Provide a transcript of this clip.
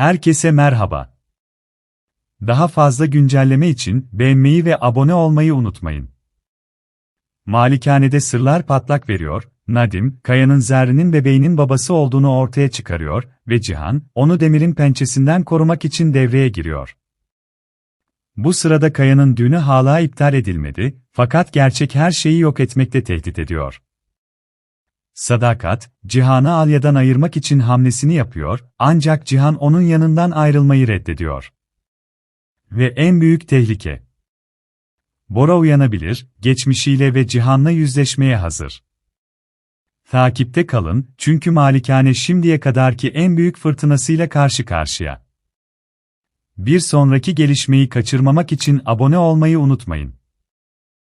Herkese merhaba. Daha fazla güncelleme için beğenmeyi ve abone olmayı unutmayın. Malikanede sırlar patlak veriyor, Nadim, Kaya'nın Zerrin'in bebeğinin babası olduğunu ortaya çıkarıyor ve Cihan, onu Demir'in pençesinden korumak için devreye giriyor. Bu sırada Kaya'nın düğünü hala iptal edilmedi, fakat gerçek her şeyi yok etmekle tehdit ediyor. Sadakat, Cihan'ı Alya'dan ayırmak için hamlesini yapıyor, ancak Cihan onun yanından ayrılmayı reddediyor. Ve en büyük tehlike. Bora uyanabilir, geçmişiyle ve Cihan'la yüzleşmeye hazır. Takipte kalın, çünkü Malikane şimdiye kadarki en büyük fırtınasıyla karşı karşıya. Bir sonraki gelişmeyi kaçırmamak için abone olmayı unutmayın.